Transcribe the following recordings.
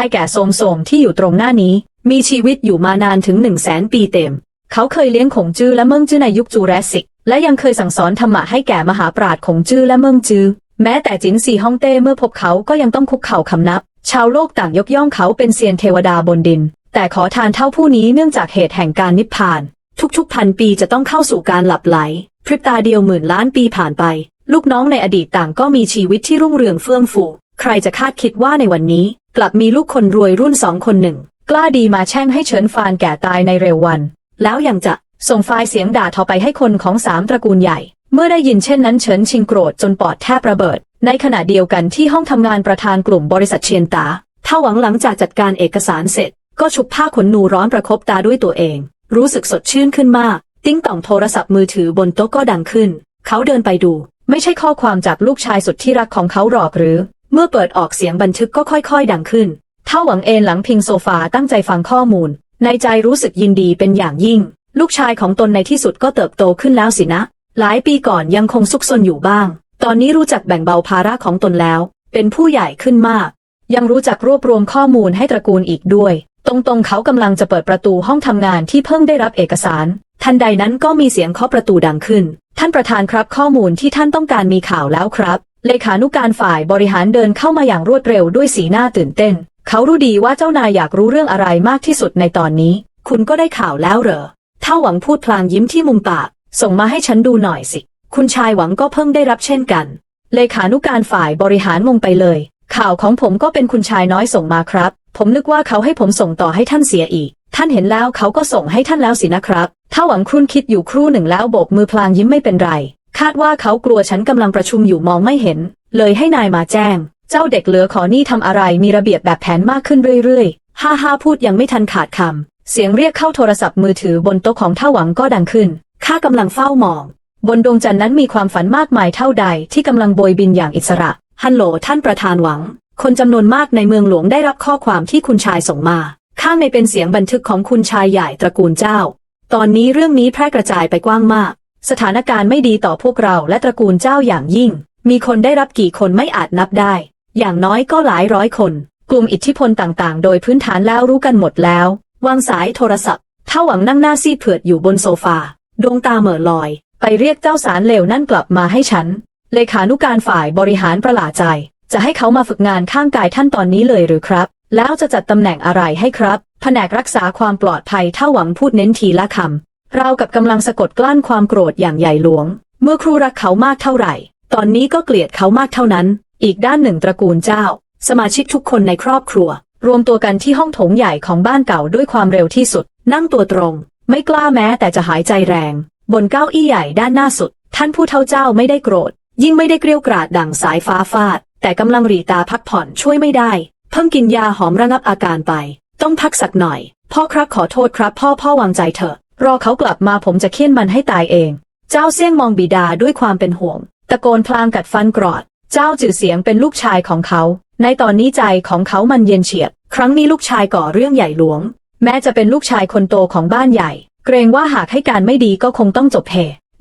ายแก่โสมๆที่อยู่ตรงหน้านี้ มีชีวิตอยู่มานานถึงหนึ่งแสนปีเต็ม เขาเคยเลี้ยงขงจื้อและเมิงจื้อในยุคจูราสสิก และยังเคยสั่งสอนธรรมะให้แก่มหาปราชญ์ขงจื้อและเมิงจื้อแม้แต่จินซีฮ่องเต้เมื่อพบเขาก็ยังต้องคุกเข่าคำนับ ชาวโลกต่างยกย่องเขาเป็นเซียนเทวดาบนดิน แต่ขอทานเท่าผู้นี้เนื่องจากเหตุแห่งการนิพพาน ทุกๆพันปีจะต้องเข้าสู่การหลับไหล พริบตาเดียวหมื่นล้านปีผ่านไป ลูกน้องในอดีตต่างก็มีชีวิตที่รุ่งเรืองเฟื่องฟู ใครจะคาดคิดว่าในวันนี้ กลับมีลูกคนรวยรุ่นสองคนหนึ่ง กล้าดีมาแช่งให้เฉินฟานแก่ตายในเร็ววัน แล้วยังจะส่งไฟล์เสียงด่าทอไปให้คนของสามตระกูลใหญ่ เมื่อได้ยินเช่นนั้นเฉินชิงโกรธจนปอดแทบระเบิด ในขณะเดียวกันที่ห้องทำงานประธานกลุ่มบริษัทเชียนตาถ้าหวังหลังจากจัดการเอกสารเสร็จ ก็ฉุบผ้าขนหนูร้อนประคบตาด้วยตัวเอง รู้สึกสดชื่นขึ้นมาก ติ้งต่องโทรศัพท์มือถือบนโต๊ะก็ดังขึ้น เขาเดินไปดู ไม่ใช่ข้อความจากลูกชายสุดที่รักของเขาหรอกหรือ เมื่อเปิดออกเสียงบันทึกก็ค่อยๆ ดังขึ้น เท่าหวังเอนหลังพิงโซฟาตั้งใจฟังข้อมูล ในใจรู้สึกยินดีเป็นอย่างยิ่ง ลูกชายของตนในที่สุดก็เติบโตขึ้นแล้วสินะ หลายปีก่อนยังคงซุกซนอยู่บ้าง ตอนนี้รู้จักแบ่งเบาภาระของตนแล้ว เป็นผู้ใหญ่ขึ้นมาก ยังรู้จักรวบรวมข้อมูลให้ตระกูลอีกด้วย ตรงๆเขากำลังจะเปิดประตูห้องทำงานที่เพิ่งได้รับเอกสาร ทันใดนั้นก็มีเสียงเคาะประตูดังขึ้น ท่านประธานครับข้อมูลที่ท่านต้องการมีข่าวแล้วครับ เลขานุการฝ่ายบริหารเดินเข้ามาอย่างรวดเร็วด้วยสีหน้าตื่นเต้น เขารู้ดีว่าเจ้านายอยากรู้เรื่องอะไรมากที่สุดในตอนนี้ คุณก็ได้ข่าวแล้วเหรอเท่าหวังพูดพลางยิ้มที่มุมปาก ส่งมาให้ฉันดูหน่อยสิ คุณชายหวังก็เพิ่งได้รับเช่นกัน เลขานุการฝ่ายบริหารงงไปเลย ข่าวของผมก็เป็นคุณชายน้อยส่งมาครับ ผมนึกว่าเขาให้ผมส่งต่อให้ท่านเสียอีก ท่านเห็นแล้วเขาก็ส่งให้ท่านแล้วสินะครับ ถ้าหวังครุ่นคิดอยู่ครู่หนึ่งแล้วโบกมือพลางยิ้มไม่เป็นไร คาดว่าเขากลัวฉันกำลังประชุมอยู่มองไม่เห็น เลยให้นายมาแจ้ง เจ้าเด็กเหลือขอนี่ทำอะไรมีระเบียบแบบแผนมากขึ้นเรื่อยๆ ฮ่าฮ่าพูดยังไม่ทันขาดคำ เสียงเรียกเข้าโทรศัพท์มือถือบนโต๊ะของท่าหวังก็ดังขึ้น ข้ากำลังเฝ้ามอง บนดวงจันทร์นั้นมีความฝันมากมายเท่าใดที่กำลังโบยบินอย่างอิสระ ฮัลโหลท่านประธานหวัง คนจำนวนมากในเมืองหลวงได้รับข้อความที่คุณชายส่งมา ข้างในเป็นเสียงบันทึกของคุณชายใหญ่ตระกูลเจ้า ตอนนี้เรื่องนี้แพร่กระจายไปกว้างมาก สถานการณ์ไม่ดีต่อพวกเราและตระกูลเจ้าอย่างยิ่ง มีคนได้รับกี่คนไม่อาจนับได้ อย่างน้อยก็หลายร้อยคน กลุ่มอิทธิพลต่างๆ โดยพื้นฐานแล้วรู้กันหมดแล้ว วางสายโทรศัพท์เท่าหวังนั่งหน้าซีดเผือดอยู่บนโซฟา ดวงตาเหม่อลอย ไปเรียกเจ้าสารเลวนั่นกลับมาให้ฉัน เลขานุการฝ่ายบริหารประหลาดใจ จะให้เขามาฝึกงานข้างกายท่านตอนนี้เลยหรือครับ แล้วจะจัดตำแหน่งอะไรให้ครับ แผนกรักษาความปลอดภัยเท่าหวังพูดเน้นทีละคำ รากับกำลังสะกดกลั้นความโกรธอย่างใหญ่หลวง เมื่อครูรักเขามากเท่าไหร่ ตอนนี้ก็เกลียดเขามากเท่านั้น อีกด้านหนึ่งตระกูลเจ้า สมาชิกทุกคนในครอบครัว รวมตัวกันที่ห้องโถงใหญ่ของบ้านเก่าด้วยความเร็วที่สุด นั่งตัวตรง ไม่กล้าแม้แต่จะหายใจแรง บนเก้าอี้ใหญ่ด้านหน้าสุด ท่านผู้เฒ่าเจ้าไม่ได้โกรธ ยิ่งไม่ได้เกลียวกราดดังสายฟ้าฟาด แต่กำลังหรีตาพักผ่อนช่วยไม่ได้ เพิ่งกินยาหอมระงับอาการไป ต้องพักสักหน่อย พ่อครับขอโทษครับ พ่อพ่อวางใจเถอะ รอเขากลับมาผมจะเคี่ยนมันให้ตายเอง เจ้าเสี่ยงมองบิดาด้วยความเป็นห่วง ตะโกนพลางกัดฟันกรอด เจ้าจื่อเสียงเป็นลูกชายของเขา ในตอนนี้ใจของเขามันเย็นเฉียบ ครั้งนี้ลูกชายก่อเรื่องใหญ่หลวง แม้จะเป็นลูกชายคนโตของบ้านใหญ่ เกรงว่าหากให้การไม่ดีก็คงต้องจบเห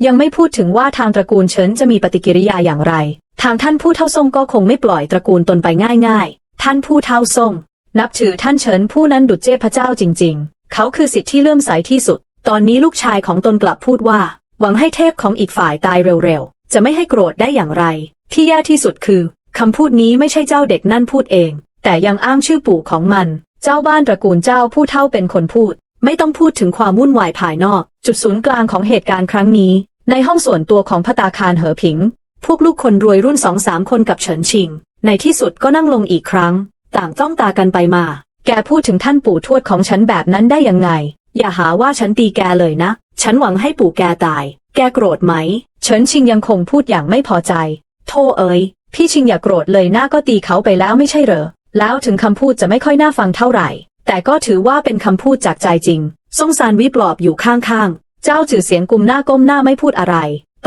ยังไม่พูดถึงว่าทางตระกูลเฉินจะมีปฏิกิริยาอย่างไร ทางท่านผู้เท่าทรงก็คงไม่ปล่อยตระกูลตนไปง่ายๆ ท่านผู้เท่าทรง นับถือท่านเฉินผู้นั้นดุจเจ้พระเจ้าจริง ๆ เขาคือสิทธิ์ที่เลื่อมใสที่สุด ตอนนี้ลูกชายของตนกลับพูดว่า หวังให้เทพของอีกฝ่ายตายเร็วๆ จะไม่ให้โกรธได้อย่างไร ที่แย่ที่สุดคือคำพูดนี้ไม่ใช่เจ้าเด็กนั่นพูดเอง แต่ยังอ้างชื่อปู่ของมัน เจ้าบ้านตระกูลเจ้าผู้เท่าเป็นคนพูด ไม่ต้องพูดถึงความวุ่นวายภายนอก จุดศูนย์กลางของเหตุการณ์ครั้งนี้ ในห้องส่วนตัวของพตาคารเหอผิง พวกลูกคนรวยรุ่นสองสามคนกับเฉินชิง ในที่สุดก็นั่งลงอีกครั้ง ต่างจ้องตากันไปมา แกพูดถึงท่านปู่ทวดของฉันแบบนั้นได้ยังไง อย่าหาว่าฉันตีแกเลยนะ ฉันหวังให้ปู่แกตาย แกโกรธไหม เฉินชิงยังคงพูดอย่างไม่พอใจ โธ่เอ๋ย พี่ชิงอย่าโกรธเลยหน้าก็ตีเขาไปแล้วไม่ใช่เหรอ แล้วถึงคำพูดจะไม่ค่อยน่าฟังเท่าไหร่ แต่ก็ถือว่าเป็นคำพูดจากใจจริงสงสารวิปลอบอยู่ข้างๆ เจ้าจือเสียงกุมหน้าก้มหน้าไม่พูดอะไร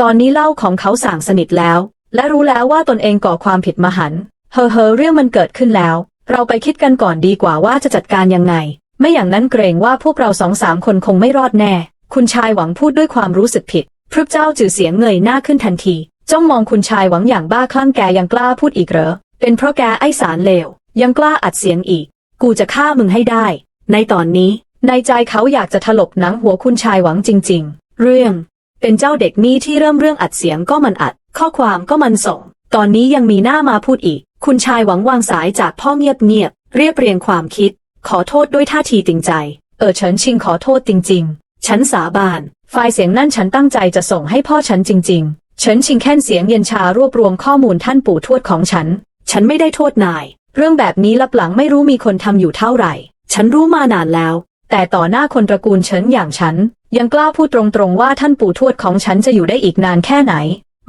ตอนนี้เล่าของเขาสั่งสนิทแล้ว และรู้แล้วว่าตนเองก่อความผิดมหัน เฮอเฮอเรื่องมันเกิดขึ้นแล้ว เราไปคิดกันก่อนดีกว่าว่าจะจัดการยังไง ไม่อย่างนั้นเกรงว่าพวกเราสองสามคนคงไม่รอดแน่ คุณชายหวังพูดด้วยความรู้สึกผิด พระเจ้าจือเสียงเงยหน้าขึ้นทันที จ้องมองคุณชายหวังอย่างบ้าคลั่งแกยังกล้าพูดอีกเหรอ เป็นเพราะแกไอสารเลว ยังกล้าอัดเสียงอีก กูจะฆ่ามึงให้ได้ ในตอนนี้ ในใจเขาอยากจะถลกหนังหัวคุณชายหวังจริง ๆ เรื่อง เป็นเจ้าเด็กนี่ที่เริ่มเรื่องอัดเสียงก็มันอัด ข้อความก็มันส่ง ตอนนี้ยังมีหน้ามาพูดอีก คุณชายหวังวางสายจากพ่อเงียบเงียบๆเรียบเรียงความคิด ขอโทษด้วยท่าทีจริงใจ เออเฉินชิงขอโทษจริง ๆ ฉันสาบาน ไฟล์เสียงนั่นฉันตั้งใจจะส่งให้พ่อฉันจริง ๆ เฉินชิงแค่นเสียงเย็นชารวบรวมข้อมูลท่านปู่ทวดของฉัน ฉันไม่ได้โทษนาย เรื่องแบบนี้ลับหลังไม่รู้มีคนทำอยู่เท่าไหร่ ฉันรู้มานานแล้ว แต่ต่อหน้าคนตระกูลเฉินอย่างฉัน ยังกล้าพูดตรงๆว่าท่านปู่ทวดของฉันจะอยู่ได้อีกนานแค่ไหน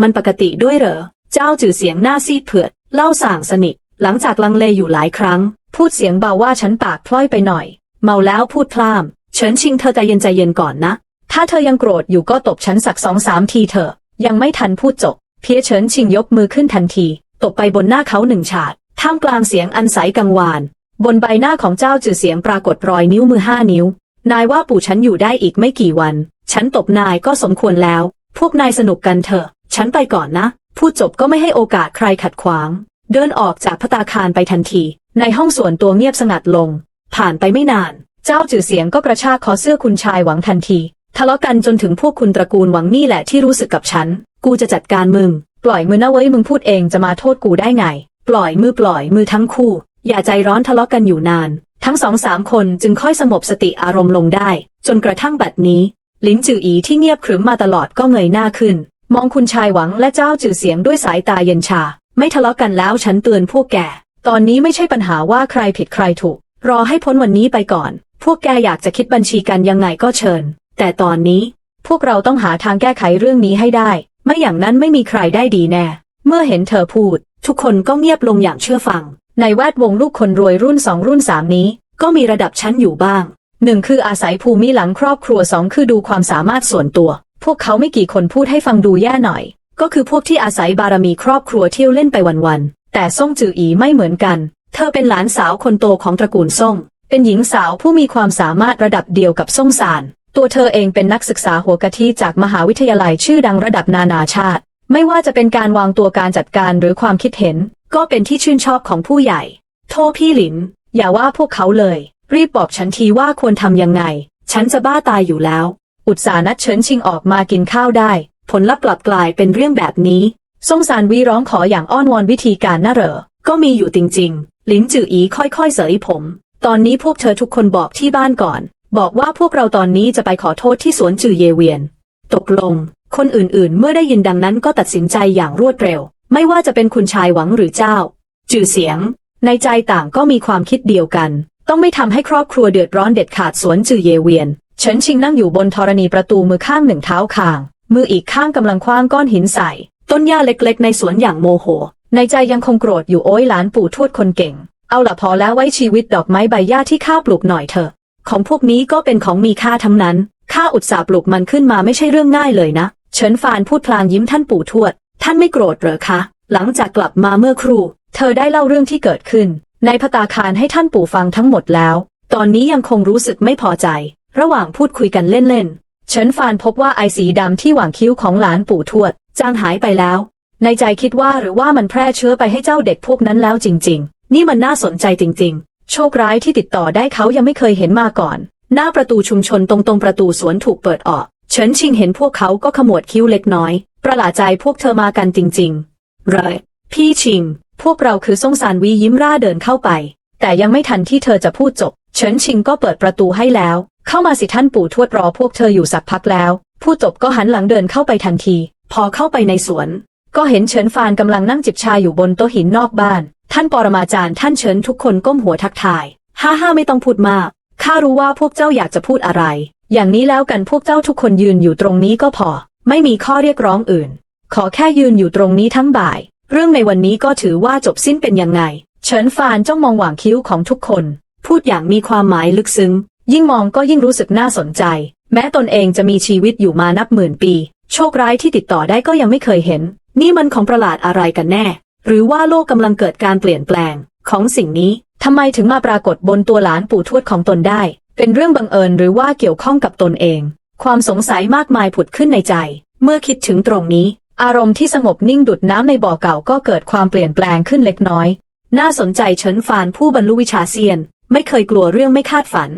มันปกติด้วยเหรอ เจ้าจือเสียงหน้าซีดเผือด เล่าส่างสนิท หลังจากลังเลอยู่หลายครั้ง พูดเสียงเบาว่าฉันปากพล่อยไปหน่อย เมาแล้วพูดพล่ามเฉินชิงเธอใจเย็นใจเย็นก่อนนะ ถ้าเธอยังโกรธอยู่ก็ตบฉันสักสองสามทีเถอะ ยังไม่ทันพูดจบ เพียเฉินชิงยกมือขึ้นทันที ตบไปบนหน้าเขาหนึ่งฉาดท่ามกลางเสียงอันใสกังวาน บนใบหน้าของเจ้าจือเสียงปรากฏรอยนิ้วมือห้านิ้ว นายว่าปู่ฉันอยู่ได้อีกไม่กี่วัน ฉันตบนายก็สมควรแล้ว พวกนายสนุกกันเถอะ ฉันไปก่อนนะ พูดจบก็ไม่ให้โอกาสใครขัดขวาง เดินออกจากพัตตาคารไปทันที ในห้องส่วนตัวเงียบสงัดลง ผ่านไปไม่นาน เจ้าจือเสียงก็กระชากคอเสื้อคุณชายหวังทันที ทะเลาะกันจนถึงพวกคุณตระกูลหวังนี่แหละที่รู้สึกกับฉัน กูจะจัดการมึง ปล่อยมือนะเว้ยมึงพูดเองจะมาโทษกูได้ไง ปล่อยมือปล่อยมือทั้งคู่ อย่าใจร้อนทะเลาะกันอยู่นาน ทั้งสองสามคนจึงค่อยสงบสติอารมณ์ลงได้ จนกระทั่งบัดนี้ ลิ้นจืออีที่เงียบขรึมมาตลอดก็เงยหน้าขึ้น มองคุณชายหวังและเจ้าจือเสียงด้วยสายตาเย็นชา ไม่ทะเลาะกันแล้วฉันเตือนพวกแก ตอนนี้ไม่ใช่ปัญหาว่าใครผิดใครถูก รอให้พ้นวันนี้ไปก่อน พวกแกอยากจะคิดบัญชีกันยังไงก็เชิญ แต่ตอนนี้ พวกเราต้องหาทางแก้ไขเรื่องนี้ให้ได้ ไม่อย่างนั้นไม่มีใครได้ดีแน่ เมื่อเห็นเธอพูด ทุกคนก็เงียบลงอย่างเชื่อฟัง ในแวดวงลูกคนรวยรุ่นสองรุ่นสามนี้ ก็มีระดับชั้นอยู่บ้างหนึ่งคืออาศัยภูมิหลังครอบครัวสองคือดูความสามารถส่วนตัว พวกเขาไม่กี่คนพูดให้ฟังดูแย่หน่อย ก็คือพวกที่อาศัยบารมีครอบครัวเที่ยวเล่นไปวันๆ แต่ซ่งจืออีไม่เหมือนกัน เธอเป็นหลานสาวคนโตของตระกูลซ่ง เป็นหญิงสาวผู้มีความสามารถระดับเดียวกับซ่งซานตัวเธอเองเป็นนักศึกษาหัวกะทิจากมหาวิทยาลัยชื่อดังระดับนานาชาติ ไม่ว่าจะเป็นการวางตัวการจัดการหรือความคิดเห็น ก็เป็นที่ชื่นชอบของผู้ใหญ่ โทษพี่หลิน อย่าว่าพวกเขาเลย รีบบอกฉันทีว่าควรทำยังไง ฉันจะบ้าตายอยู่แล้ว อุตสาหนัดเฉินชิงออกมากินข้าวได้ ผลลัพธ์กลับกลายเป็นเรื่องแบบนี้ซงซานวีร้องขออย่างอ้อนวอนวิธีการน่าเหรอ ก็มีอยู่จริงๆ ลินจืออีค่อยๆ เสยผม ตอนนี้พวกเธอทุกคนบอกที่บ้านก่อน บอกว่าพวกเราตอนนี้จะไปขอโทษที่สวนจือเยเวียน ตกลง คนอื่นๆ เมื่อได้ยินดังนั้นก็ตัดสินใจอย่างรวดเร็ว ไม่ว่าจะเป็นคุณชายหวังหรือเจ้า จือเสียง ในใจต่างก็มีความคิดเดียวกัน ต้องไม่ทำให้ครอบครัวเดือดร้อนเด็ดขาดสวนจือเยเวียนเฉินชิงนั่งอยู่บนธรณีประตูมือข้างหนึ่งเท้าคาง มืออีกข้างกำลังคว้างก้อนหินใส่ ต้นหญ้าเล็กๆ ในสวนอย่างโมโห ในใจยังคงโกรธอยู่โอ้ยหลานปู่ทวดคนเก่ง เอาละพอแล้วไว้ชีวิตดอกไม้ใบหญ้าที่ข้าปลูกหน่อยเถอะ ของพวกนี้ก็เป็นของมีค่าทั้งนั้น ข้าอุตส่าห์ปลูกมันขึ้นมาไม่ใช่เรื่องง่ายเลยนะ เฉินฟานพูดพลางยิ้มท่านปู่ทวด ท่านไม่โกรธเหรอคะ หลังจากกลับมาเมื่อครู่ เธอได้เล่าเรื่องที่เกิดขึ้น ในพตาคารให้ท่านปู่ฟังทั้งหมดแล้ว ตอนนี้ยังคงรู้สึกไม่พอใจ ระหว่างพูดคุยกันเล่นๆ เฉินฟานพบว่าไอสีดำที่หว่างคิ้วของหลานปู่ทวด จางหายไปแล้ว ในใจคิดว่าหรือว่ามันแพร่เชื้อไปให้เจ้าเด็กพวกนั้นแล้วจริง ๆ นี่มันน่าสนใจจริง ๆ โชคร้ายที่ติดต่อได้เขายังไม่เคยเห็นมาก่อน หน้าประตูชุมชนตรงตรงประตูสวนถูกเปิดออก เฉินชิงเห็นพวกเขาก็ขมวดคิ้วเล็กน้อย ประหลาดใจพวกเธอมากันจริงๆเลยพี่ชิง พวกเราคือซ่งซานวียิ้มร่าเดินเข้าไป แต่ยังไม่ทันที่เธอจะพูดจบ เฉินชิงก็เปิดประตูให้แล้ว เข้ามาสิท่านปู่ทวดรอพวกเธออยู่สักพักแล้วพูดจบก็หันหลังเดินเข้าไปทันที พอเข้าไปในสวน ก็เห็นเฉินฟานกำลังนั่งจิบชาอยู่บนโต๊ะหินนอกบ้าน ท่านปรมาจารย์ท่านเฉินทุกคนก้มหัวทักทาย ห้าห้าไม่ต้องพูดมาก ข้ารู้ว่าพวกเจ้าอยากจะพูดอะไร อย่างนี้แล้วกันพวกเจ้าทุกคนยืนอยู่ตรงนี้ก็พอ ไม่มีข้อเรียกร้องอื่น ขอแค่ยืนอยู่ตรงนี้ทั้งบ่าย เรื่องในวันนี้ก็ถือว่าจบสิ้นเป็นยังไง เฉินฟานจ้องมองหว่างคิ้วของทุกคน พูดอย่างมีความหมายลึกซึ้ง ยิ่งมองก็ยิ่งรู้สึกน่าสนใจ แม้ตนเองจะมีชีวิตอยู่มานับหมื่นปี โชคร้ายที่ติดต่อได้ก็ยังไม่เคยเห็น นี่มันของประหลาดอะไรกันแน่ หรือว่าโลกกำลังเกิดการเปลี่ยนแปลง ของสิ่งนี้ทำไมถึงมาปรากฏบนตัวหลานปู่ทวดของตนได้ เป็นเรื่องบังเอิญหรือว่าเกี่ยวข้องกับตนเอง ความสงสัยมากมายผุดขึ้นในใจ เมื่อคิดถึงตรงนี้ อารมณ์ที่สงบนิ่งดุดน้ำในบ่อเก่าก็เกิดความเปลี่ยนแปลงขึ้นเล็กน้อย น่าสนใจเฉินฟานผู้บรรลุวิชาเซียน ไม่เคยกลัวเรื่องไม่คาดฝัน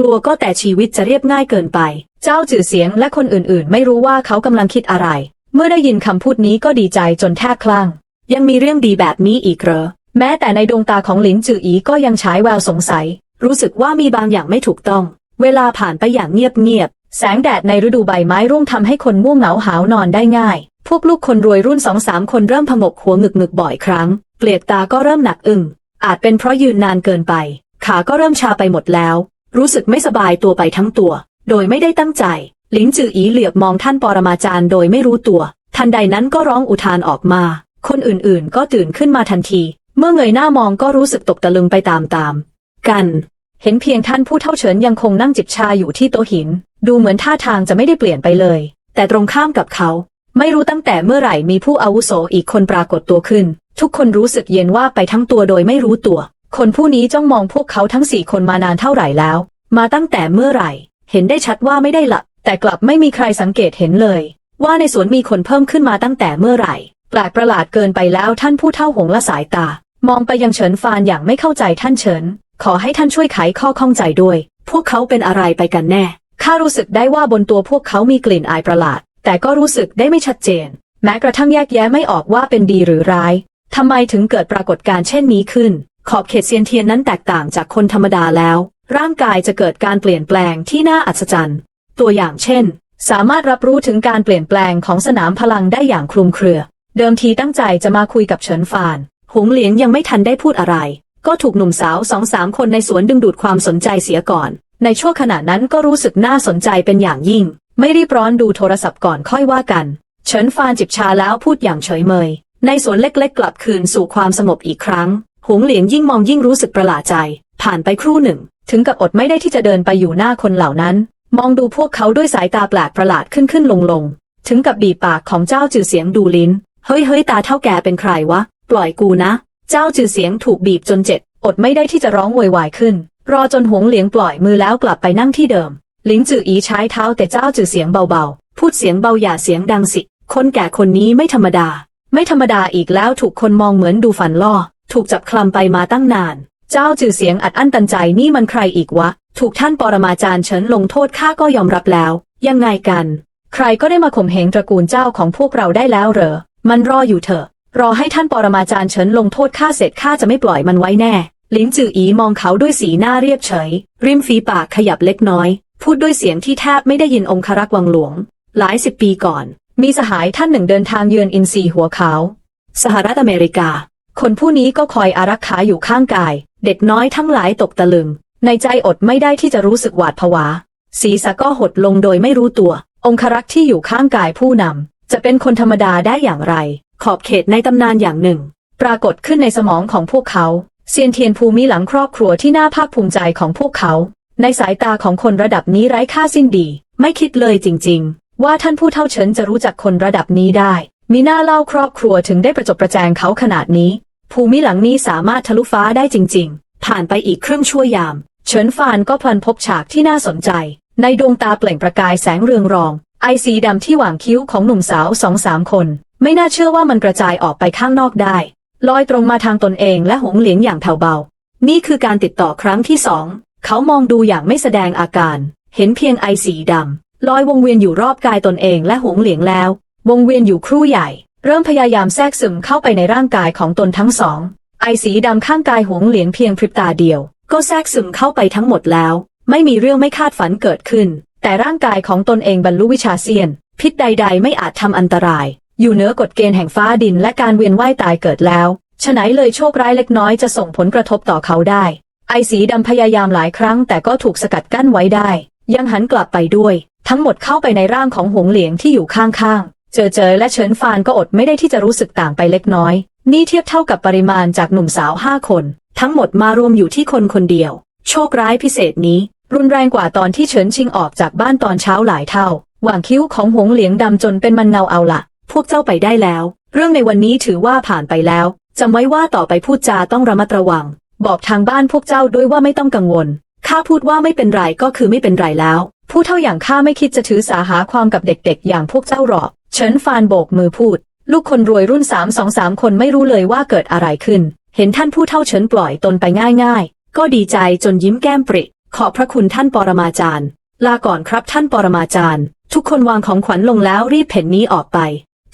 กลัวก็แต่ชีวิตจะเรียบง่ายเกินไป เจ้าจื่อเสียงและคนอื่นๆ ไม่รู้ว่าเขากำลังคิดอะไร เมื่อได้ยินคำพูดนี้ก็ดีใจจนแทบคลั่ง ยังมีเรื่องดีแบบนี้อีกเหรอ แม้แต่ในดวงตาของหลินจื่ออีก็ยังฉายแววสงสัย รู้สึกว่ามีบางอย่างไม่ถูกต้อง เวลาผ่านไปอย่างเงียบๆ แสงแดดในฤดูใบไม้ร่วงทำให้คนง่วงเหงาหาวนอนได้ง่าย พวกลูกคนรวยรุ่นสองสามคนเริ่มผงกหัวหงึกหงึกบ่อยครั้ง เกลียดตาก็เริ่มหนักอึ้งอาจเป็นเพราะยืนนานเกินไป ขาก็เริ่มชาไปหมดแล้ว รู้สึกไม่สบายตัวไปทั้งตัว โดยไม่ได้ตั้งใจ ลิงจืออีเหลือบมองท่านปรมาจารย์โดยไม่รู้ตัว ทันใดนั้นก็ร้องอุทานออกมา คนอื่นๆ ก็ตื่นขึ้นมาทันที เมื่อเงยหน้ามองก็รู้สึกตกตะลึงไปตามๆกัน เห็นเพียงท่านผู้เท่าเฉินยังคงนั่งจิบชาอยู่ที่โต๊ะหิน ดูเหมือนท่าทางจะไม่ได้เปลี่ยนไปเลย แต่ตรงข้ามกับเขา ไม่รู้ตั้งแต่เมื่อไหร่มีผู้อาวุโสอีกคนปรากฏตัวขึ้น ทุกคนรู้สึกเย็นว่าไปทั้งตัวโดยไม่รู้ตัว คนผู้นี้จ้องมองพวกเขาทั้งสี่คนมานานเท่าไหร่แล้ว มาตั้งแต่เมื่อไหร่ เห็นได้ชัดว่าไม่ได้หลับแต่กลับไม่มีใครสังเกตเห็นเลย ว่าในสวนมีคนเพิ่มขึ้นมาตั้งแต่เมื่อไหร่แปลกประหลาดเกินไปแล้วท่านผู้เท่าหงละสายตา มองไปยังเฉินฟานอย่างไม่เข้าใจท่านเฉิน ขอให้ท่านช่วยไขข้อข้องใจด้วย พวกเขาเป็นอะไรไปกันแน่ข้ารู้สึกได้ว่าบนตัวพวกเขามีกลิ่นอายประหลาด แต่ก็รู้สึกได้ไม่ชัดเจน แม้กระทั่งแยกแยะไม่ออกว่าเป็นดีหรือร้ายทำไมถึงเกิดปรากฏการณ์เช่นนี้ขึ้น ขอบเขตเซียนเทียนนั้นแตกต่างจากคนธรรมดาแล้ว ร่างกายจะเกิดการเปลี่ยนแปลงที่น่าอัศจรรย์ ตัวอย่างเช่น สามารถรับรู้ถึงการเปลี่ยนแปลงของสนามพลังได้อย่างคลุมเครือ เดิมทีตั้งใจจะมาคุยกับเฉินฟาน หงเหลียงยังไม่ทันได้พูดอะไร ก็ถูกหนุ่มสาวสองสามคนในสวนดึงดูดความสนใจเสียก่อน ในช่วงขณะนั้นก็รู้สึกน่าสนใจเป็นอย่างยิ่ง ไม่รีบร้อนดูโทรศัพท์ก่อนค่อยว่ากัน เฉินฟานจิบชาแล้วพูดอย่างเฉยเมย ในสวนเล็กๆ กลับคืนสู่ความสงบอีกครั้ง หงเหลียงยิ่งมองยิ่งรู้สึกประหลาดใจ ผ่านไปครู่หนึ่ง ถึงกับอดไม่ได้ที่จะเดินไปอยู่หน้าคนเหล่านั้น มองดูพวกเขาด้วยสายตาแปลกประหลาดขึ้นขึ้นลงลงถึงกับบีบปากของเจ้าจือเสียงดูลิ้น เฮ้ยเฮ้ยตาเท่าแกเป็นใครวะ ปล่อยกูนะ เจ้าจือเสียงถูกบีบจนเจ็บ อดไม่ได้ที่จะร้องโวยวายขึ้น รอจนหงเหลียงปล่อยมือแล้วกลับไปนั่งที่เดิม ลิงจืออีใช้เท้าแต่เจ้าจือเสียงเบาๆ พูดเสียงเบาอย่าเสียงดังสิ คนแก่คนนี้ไม่ธรรมดา ไม่ธรรมดาอีกแล้วถูกคนมองเหมือนดูฝันล่อ ถูกจับคลำไปมาตั้งนาน เจ้าจือเสียงอัดอั้นตันใจนี่มันใครอีกวะ ถูกท่านปรมาจารย์เฉินลงโทษข้าก็ยอมรับแล้ว ยังไงกัน ใครก็ได้มาข่มเหงตระกูลเจ้าของพวกเราได้แล้วเหรอ มันรออยู่เถอะ รอให้ท่านปรมาจารย์เฉินลงโทษข้าเสร็จข้าจะไม่ปล่อยมันไว้แน่ ลินจืออีมองเขาด้วยสีหน้าเรียบเฉย ริมฝีปากขยับเล็กน้อย พูดด้วยเสียงที่แทบไม่ได้ยินองครักษ์วังหลวง หลายสิบปีก่อน มีสหายท่านหนึ่งเดินทางเยือนอินซีหัวขาวสหรัฐอเมริกา คนผู้นี้ก็คอยอารักขาอยู่ข้างกาย เด็กน้อยทั้งหลายตกตะลึง ในใจอดไม่ได้ที่จะรู้สึกหวาดผวา ศีรษะก็หดลงโดยไม่รู้ตัว องครักษ์ที่อยู่ข้างกายผู้นำจะเป็นคนธรรมดาได้อย่างไร ขอบเขตในตำนานอย่างหนึ่ง ปรากฏขึ้นในสมองของพวกเขาเซียนเทียนภูมิหลังครอบครัวที่น่าภาคภูมิใจของพวกเขา ในสายตาของคนระดับนี้ไร้ค่าสิ้นดี ไม่คิดเลยจริง ๆ ว่าท่านผู้เท่าเฉินจะรู้จักคนระดับนี้ได้ มีหน้าเล่าครอบครัวถึงได้ประจบประแจงเขาขนาดนี้ ภูมิหลังนี้สามารถทะลุฟ้าได้จริง ๆ ผ่านไปอีกครึ่งชั่วยาม เฉินฟานก็พลันพบฉากที่น่าสนใจ ในดวงตาเปล่งประกายแสงเรืองรอง ไอสีดำที่หว่างคิ้วของหนุ่มสาวสองสามคน ไม่น่าเชื่อว่ามันกระจายออกไปข้างนอกได้ ลอยตรงมาทางตนเองและหงเหลียงอย่างแผ่วเบา นี่คือการติดต่อครั้งที่สอง เขามองดูอย่างไม่แสดงอาการ เห็นเพียงไอสีดำลอยวงเวียนอยู่รอบกายตนเองและหงเหลียงแล้ว วงเวียนอยู่ครู่ใหญ่ เริ่มพยายามแทรกซึมเข้าไปในร่างกายของตนทั้งสอง ไอสีดำข้างกายหงเหลียงเพียงพริบตาเดียว ก็แทรกซึมเข้าไปทั้งหมดแล้ว ไม่มีเรื่องไม่คาดฝันเกิดขึ้น แต่ร่างกายของตนเองบรรลุวิชาเซียน พิษใด ๆ ไม่อาจทำอันตราย อยู่เหนือกฎเกณฑ์แห่งฟ้าดินและการเวียนว่ายตายเกิดแล้วฉะไหนเลยโชคร้ายเล็กน้อยจะส่งผลกระทบต่อเขาได้ ไอสีดำพยายามหลายครั้งแต่ก็ถูกสกัดกั้นไว้ได้ ยังหันกลับไปด้วย ทั้งหมดเข้าไปในร่างของหงเหลียงที่อยู่ข้างๆ เจอเจอและเฉินฟานก็อดไม่ได้ที่จะรู้สึกต่างไปเล็กน้อย นี่เทียบเท่ากับปริมาณจากหนุ่มสาวห้าคน ทั้งหมดมารวมอยู่ที่คนคนเดียว โชคร้ายพิเศษนี้ รุนแรงกว่าตอนที่เฉินชิงออกจากบ้านตอนเช้าหลายเท่าหว่างคิ้วของหงเหลียงดำจนเป็นมันเงาเอาละพวกเจ้าไปได้แล้ว เรื่องในวันนี้ถือว่าผ่านไปแล้วจำไว้ว่าต่อไปพูดจาต้องระมัดระวัง บอกทางบ้านพวกเจ้าด้วยว่าไม่ต้องกังวลข้าพูดว่าไม่เป็นไรก็คือไม่เป็นไรแล้ว ผู้เท่าอย่างข้าไม่คิดจะถือสาหาความกับเด็กๆ อย่างพวกเจ้าหรอก เฉินฟานโบกมือพูด ลูกคนรวยรุ่นสามสองสามคนไม่รู้เลยว่าเกิดอะไรขึ้น เห็นท่านผู้เท่าเฉินปล่อยตนไปง่ายก็ดีใจจนยิ้มแก้มปริ ขอบพระคุณท่านปรมาจารย์ ลาก่อนครับท่านปรมาจารย์ ทุกคนวางของขวัญลงแล้วรีบเพ่นนี้ออกไป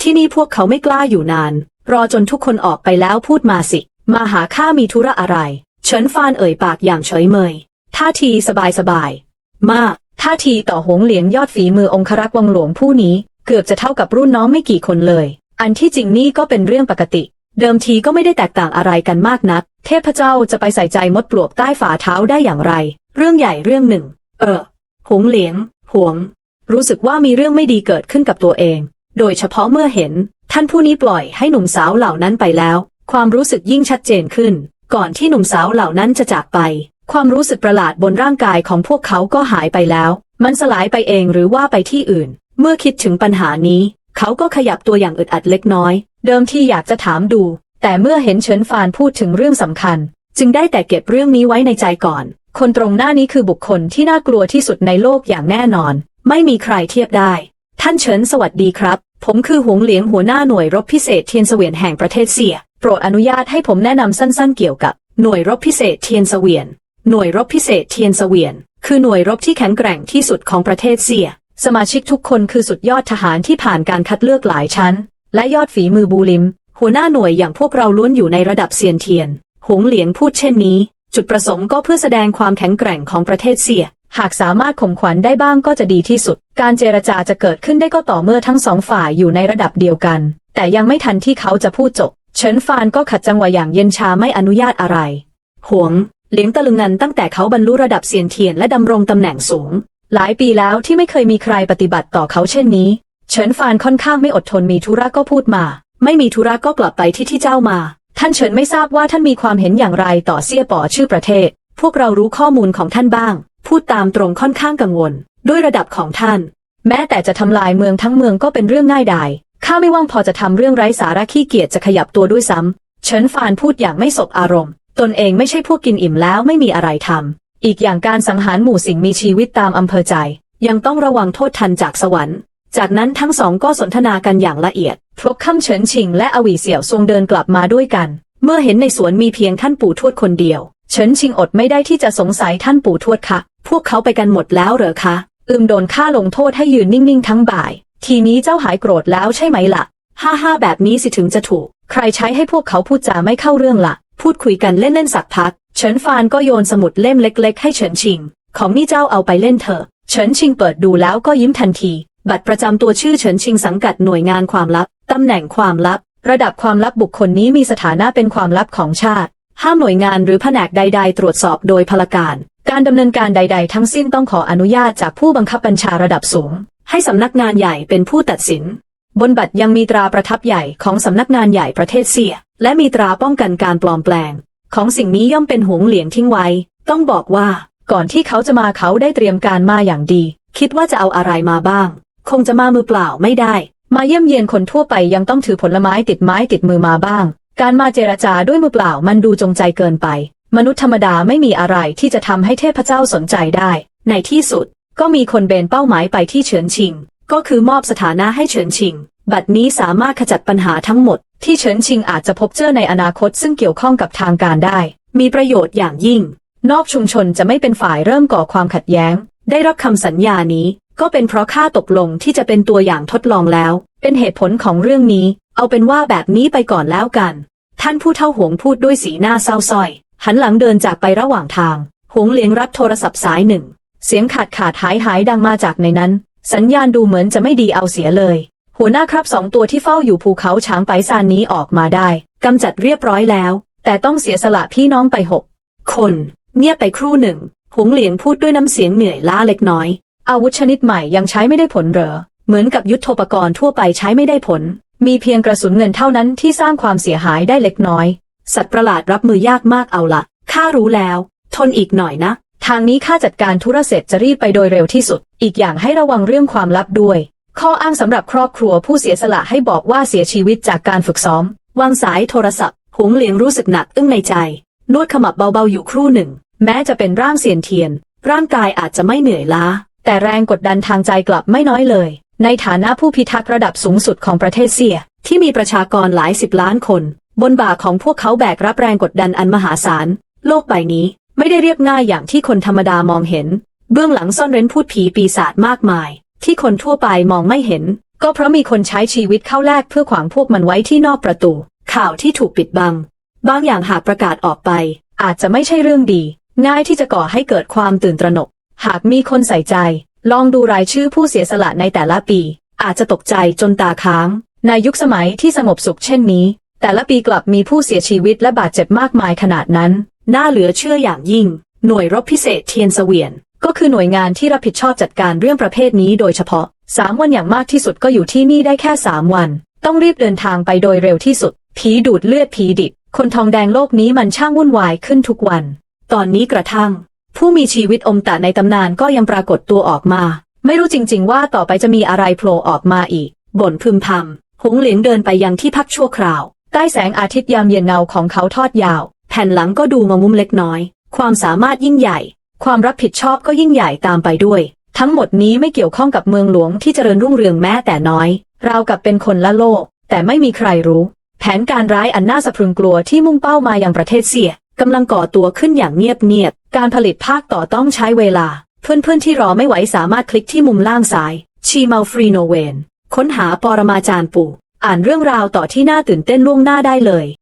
ที่นี่พวกเขาไม่กล้าอยู่นาน รอจนทุกคนออกไปแล้วพูดมาสิ มาหาข้ามีธุระอะไร เฉินฟานเอ่ยปากอย่างเฉยเมย ท่าทีสบายสบายๆมากท่าทีต่อหงเหลียงยอดฝีมือองครักษ์วังหลวงผู้นี้ เกือบจะเท่ากับรุ่นน้องไม่กี่คนเลย อันที่จริงนี่ก็เป็นเรื่องปกติ เดิมทีก็ไม่ได้แตกต่างอะไรกันมากนัก เทพเจ้าจะไปใส่ใจมดปลวกใต้ฝ่าเท้าได้อย่างไร เรื่องใหญ่เรื่องหนึ่ง เออหงเหลียงหวง รู้สึกว่ามีเรื่องไม่ดีเกิดขึ้นกับตัวเอง โดยเฉพาะเมื่อเห็น ท่านผู้นี้ปล่อยให้หนุ่มสาวเหล่านั้นไปแล้ว ความรู้สึกยิ่งชัดเจนขึ้น ก่อนที่หนุ่มสาวเหล่านั้นจะจากไป ความรู้สึกประหลาดบนร่างกายของพวกเขาก็หายไปแล้ว มันสลายไปเองหรือว่าไปที่อื่น เมื่อคิดถึงปัญหานี้ เขาก็ขยับตัวอย่างอึดอัดเล็กน้อย เดิมที่อยากจะถามดู แต่เมื่อเห็นเฉินฟานพูดถึงเรื่องสำคัญ จึงได้แต่เก็บเรื่องนี้ไว้ในใจก่อน คนตรงหน้านี้คือบุคคลที่น่ากลัวที่สุดในโลกอย่างแน่นอน ไม่มีใครเทียบได้ ท่านเฉินสวัสดีครับ ผมคือหงเหลียงหัวหน้าหน่วยรบพิเศษเทียนเสวียนแห่งประเทศเซียโปรดอนุญาตให้ผมแนะนำสั้นๆเกี่ยวกับหน่วยรบพิเศษเทียนเสวียน หน่วยรบพิเศษเทียนเสวียน คือหน่วยรบที่แข็งแกร่งที่สุดของประเทศเซีย สมาชิกทุกคนคือสุดยอดทหารที่ผ่านการคัดเลือกหลายชั้น และยอดฝีมือบูลิม หัวหน้าหน่วยอย่างพวกเราล้วนอยู่ในระดับเซียนเทียน หงเหลียงพูดเช่นนี้ จุดประสงค์ก็เพื่อแสดงความแข็งแกร่งของประเทศเซีย หากสามารถข่มขวัญได้บ้างก็จะดีที่สุด การเจรจาจะเกิดขึ้นได้ก็ต่อเมื่อทั้งสองฝ่ายอยู่ในระดับเดียวกัน แต่ยังไม่ทันที่เขาจะพูดจบ เฉินฟานก็ขัดจังหวะอย่างเย็นชาไม่อนุญาตอะไร หวงเหลียงตะลึงงันตั้งแต่เขาบรรลุระดับเซียนเทียนและดำรงตำแหน่งสูง หลายปีแล้วที่ไม่เคยมีใครปฏิบัติต่อเขาเช่นนี้ เฉินฟานค่อนข้างไม่อดทนมีธุระก็พูดมา ไม่มีธุระก็กลับไปที่ที่เจ้ามา ท่านเฉินไม่ทราบว่าท่านมีความเห็นอย่างไรต่อเซี่ยป๋อชื่อประเทศ พวกเรารู้ข้อมูลของท่านบ้าง พูดตามตรงค่อนข้างกังวล ด้วยระดับของท่าน แม้แต่จะทำลายเมืองทั้งเมืองก็เป็นเรื่องง่ายดายข้าไม่ว่างพอจะทำเรื่องไร้สาระขี้เกียจจะขยับตัวด้วยซ้ำเฉินฟานพูดอย่างไม่สบอารมณ์ ตนเองไม่ใช่พวกกินอิ่มแล้วไม่มีอะไรทำ อีกอย่างการสังหารหมู่สิ่งมีชีวิตตามอำเภอใจ ยังต้องระวังโทษทันจากสวรรค์ จากนั้นทั้งสองก็สนทนากันอย่างละเอียดพลบค่ำเฉินชิงและอวีเสี่ยวทรงเดินกลับมาด้วยกัน เมื่อเห็นในสวนมีเพียงท่านปู่ทวดคนเดียว เฉินชิงอดไม่ได้ที่จะสงสัยท่านปู่ทวดค่ะพวกเขาไปกันหมดแล้วเหรอคะอืมโดนฆ่าลงโทษให้ยืนนิ่งๆทั้งบ่าย ทีนี้เจ้าหายโกรธแล้วใช่ไหมล่ะฮ่าฮ่าแบบนี้สิถึงจะถูก ใครใช้ให้พวกเขาพูดจาไม่เข้าเรื่องละ่ะ พูดคุยกันเล่นๆสักพัก เฉินฟานก็โยนสมุดเล่มเล็ก ๆ ให้เฉินชิง ของนี่เจ้าเอาไปเล่นเถอะ เฉินชิงเปิดดูแล้วก็ยิ้มทันที บัตรประจำตัวชื่อเฉินชิงสังกัดหน่วยงานความลับ ตำแหน่งความลับ ระดับความลับบุคคลนี้มีสถานะเป็นความลับของชาติ ห้ามหน่วยงานหรือแผนกใด ๆ ตรวจสอบโดยพลการ การดำเนินการใด ๆ ทั้งสิ้นต้องขออนุญาตจากผู้บังคับบัญชาระดับสูง ให้สำนักงานใหญ่เป็นผู้ตัดสิน บนบัตรยังมีตราประทับใหญ่ของสำนักงานใหญ่ประเทศเซีย และมีตราป้องกันการปลอมแปลง ของสิ่งนี้ย่อมเป็นหงเหลียงทิ้งไว้ ต้องบอกว่า ก่อนที่เขาจะมาเขาได้เตรียมการมาอย่างดี คิดว่าจะเอาอะไรมาบ้าง คงจะมามือเปล่าไม่ได้ มาเยี่ยมเยียนคนทั่วไปยังต้องถือผลไม้ติดไม้ติดมือมาบ้าง การมาเจรจาด้วยมือเปล่ามันดูจงใจเกินไป มนุษย์ธรรมดาไม่มีอะไรที่จะทำให้เทพเจ้าสนใจได้ ในที่สุด ก็มีคนเบนเป้าหมายไปที่เฉินชิง ก็คือมอบสถานะให้เฉินชิง บัดนี้สามารถขจัดปัญหาทั้งหมดที่เฉินชิงอาจจะพบเจอในอนาคตซึ่งเกี่ยวข้องกับทางการได้ มีประโยชน์อย่างยิ่ง นอกชุมชนจะไม่เป็นฝ่ายเริ่มก่อความขัดแย้ง ได้รับคำสัญญานี้ ก็เป็นเพราะข้าตกลงที่จะเป็นตัวอย่างทดลองแล้ว เป็นเหตุผลของเรื่องนี้ เอาเป็นว่าแบบนี้ไปก่อนแล้วกัน ท่านผู้เท่าหวงพูดด้วยสีหน้าเศร้าส้อย หันหลังเดินจากไประหว่างทางหวงเหลียงรับโทรศัพท์สายหนึ่ง เสียงขาดขาดหายหายดังมาจากในนั้น สัญญาณดูเหมือนจะไม่ดีเอาเสียเลย หัวหน้าครับสองตัวที่เฝ้าอยู่ภูเขาช้างไปซานนี้ออกมาได้กำจัดเรียบร้อยแล้ว แต่ต้องเสียสละพี่น้องไปหกคน เงียบไปครู่หนึ่งหงเหลียงพูดด้วยน้ำเสียงเหนื่อยล้าเล็กน้อย อาวุธชนิดใหม่ยังใช้ไม่ได้ผลเหรอ เหมือนกับยุทธปกรณ์ทั่วไปใช้ไม่ได้ผล มีเพียงกระสุนเงินเท่านั้นที่สร้างความเสียหายได้เล็กน้อย สัตว์ประหลาดรับมือยากมากเอาละข้ารู้แล้ว ทนอีกหน่อยนะ ทางนี้ข้าจัดการธุระเสร็จจะรีบไปโดยเร็วที่สุด อีกอย่างให้ระวังเรื่องความลับด้วย ข้ออ้างสำหรับครอบครัวผู้เสียสละให้บอกว่าเสียชีวิตจากการฝึกซ้อม วางสายโทรศัพท์ หงเหลียงรู้สึกหนักอึ้งในใจ นวดขมับเบาๆอยู่ครู่หนึ่ง แม้จะเป็นร่างเสียนเทียน ร่างกายอาจจะไม่เหนื่อยล้า แต่แรงกดดันทางใจกลับไม่น้อยเลย ในฐานะผู้พิทักษ์ระดับสูงสุดของประเทศเซีย ที่มีประชากรหลายสิบล้านคน บนบ่าของพวกเขาแบกรับแรงกดดันอันมหาศาล โลกใบนี้ไม่ได้เรียบง่ายอย่างที่คนธรรมดามองเห็น เบื้องหลังซ่อนเร้นพูดผีปีศาจมากมาย ที่คนทั่วไปมองไม่เห็น ก็เพราะมีคนใช้ชีวิตเข้าแลกเพื่อขวางพวกมันไว้ที่นอกประตู ข่าวที่ถูกปิดบัง บางอย่างหากประกาศออกไป อาจจะไม่ใช่เรื่องดี ง่ายที่จะก่อให้เกิดความตื่นตระหนก หากมีคนใส่ใจ ลองดูรายชื่อผู้เสียสละในแต่ละปี อาจจะตกใจจนตาค้าง ในยุคสมัยที่สงบสุขเช่นนี้ แต่ละปีกลับมีผู้เสียชีวิตและบาดเจ็บมากมายขนาดนั้น น่าเหลือเชื่ออย่างยิ่ง หน่วยรบพิเศษเทียนเสวียน ก็คือหน่วยงานที่รับผิดชอบจัดการเรื่องประเภทนี้โดยเฉพาะสามวันอย่างมากที่สุดก็อยู่ที่นี่ได้แค่สามวัน ต้องรีบเดินทางไปโดยเร็วที่สุด ผีดูดเลือดผีดิบ คนทองแดงโลกนี้มันช่างวุ่นวายขึ้นทุกวัน ตอนนี้กระทั่ง ผู้มีชีวิตอมตะในตำนานก็ยังปรากฏตัวออกมา ไม่รู้จริง ๆ ว่าต่อไปจะมีอะไรโผล่ออกมาอีก บ่นพึมพำหงเหลียงเดินไปยังที่พักชั่วคราว ใต้แสงอาทิตย์ยามเย็นเงาของเขาทอดยาว แผ่นหลังก็ดูมามุมเล็กน้อย ความสามารถยิ่งใหญ่ ความรับผิดชอบก็ยิ่งใหญ่ตามไปด้วย ทั้งหมดนี้ไม่เกี่ยวข้องกับเมืองหลวงที่เจริญรุ่งเรืองแม้แต่น้อย ราวกับเป็นคนละโลก แต่ไม่มีใครรู้ แผนการร้ายอันน่าสะพรึงกลัวที่มุ่งเป้ามายังประเทศเสียกำลังก่อตัวขึ้นอย่างเงียบๆ การผลิตภาคต่อต้องใช้เวลา เพื่อนๆที่รอไม่ไหวสามารถคลิกที่มุมล่างซ้าย ชีเมาฟรีโนเวน ค้นหาปรมาจารย์ปู่ อ่านเรื่องราวต่อที่น่าตื่นเต้นล่วงหน้าได้เลย